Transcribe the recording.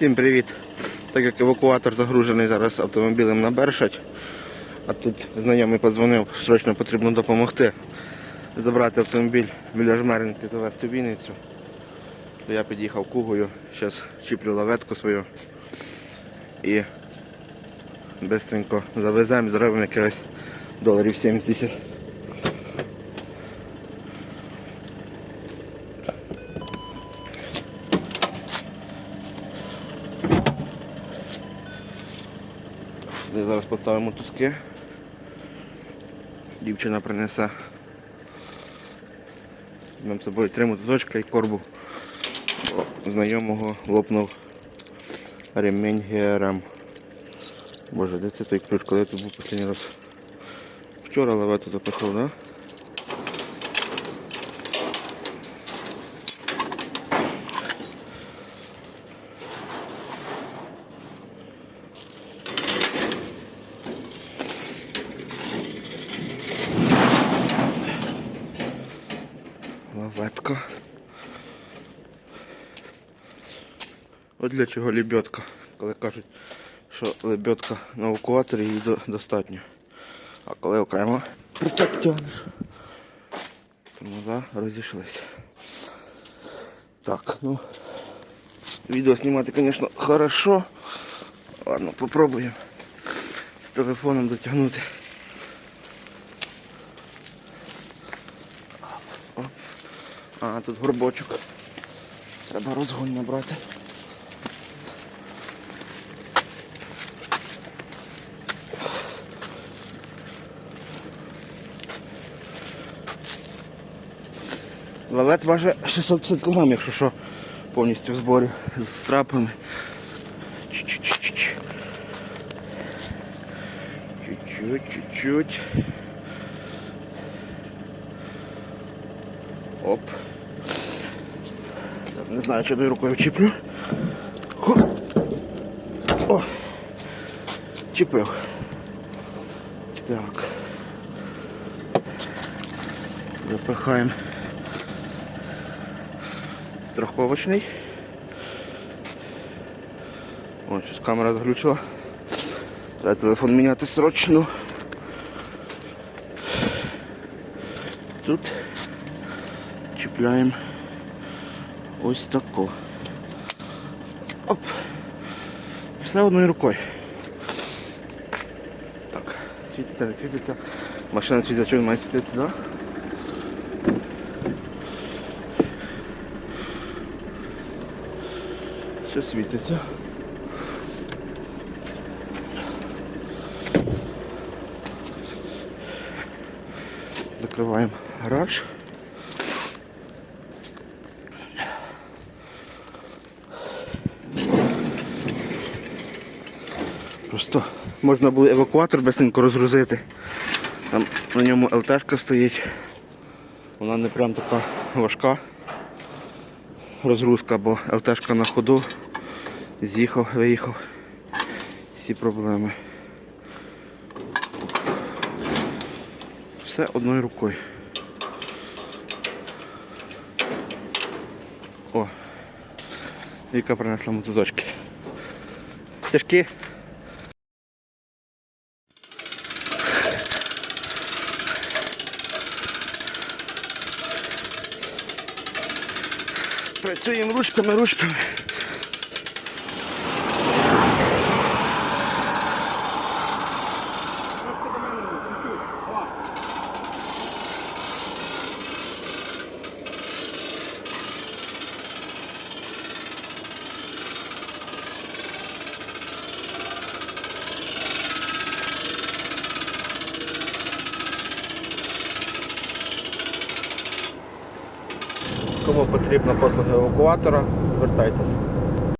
Всім привіт! Так як евакуатор загружений зараз автомобілем на Бершать, а тут знайомий подзвонив, срочно потрібно допомогти забрати автомобіль біля жмеринки, завести в Вінницю. То я під'їхав кугою, зараз чіплю лаветку свою і швидко завеземо, зробимо якихось доларів 70. Де зараз поставимо туски. Дівчина принесе. Нам з собою три мотузочка і корбу. Знайомого лопнув ремень ГРМ. Боже, де це той ключ, коли це був останній раз? Вчора лавету запихав, да? Лаветка. От для чого лебедка, коли кажуть, що лебедка на евакуаторі її достатньо. А коли окремо прицеп тягнеш. Тому да, розійшлися. Так, ну відео знімати, звісно, хорошо. Ладно, попробуємо з телефоном дотягнути. А, тут горбочок. Треба розгон набрати. Лавет важить 650 кг, якщо що, повністю в зборі з трапами. Чуть-чуть. Чуть-чуть, чуть-чуть. Оп. Не знаю, чи одною рукою вчіплю. Хо. О! Чіпив. Так. Запихаємо. Страховочний. О, щось камера заглючила. Треба телефон міняти срочно. Тут чіпляємо ось тако. Оп. Все одною рукою. Так, світиться, не світиться. Машина світиться, чого має світитися, так? Да? Що світиться? Закриваємо гараж. Просто можна було евакуатор безсенько розгрузити. Там на ньому ЛТшка стоїть. Вона не прям така важка розгрузка, бо ЛТшка на ходу. З'їхав, виїхав. Всі проблеми. Все одною рукою. О, Віка принесла мотузочки. Тяжкі. Працюємо ручками, ручками. Кому потрібна послуга евакуатора, звертайтеся.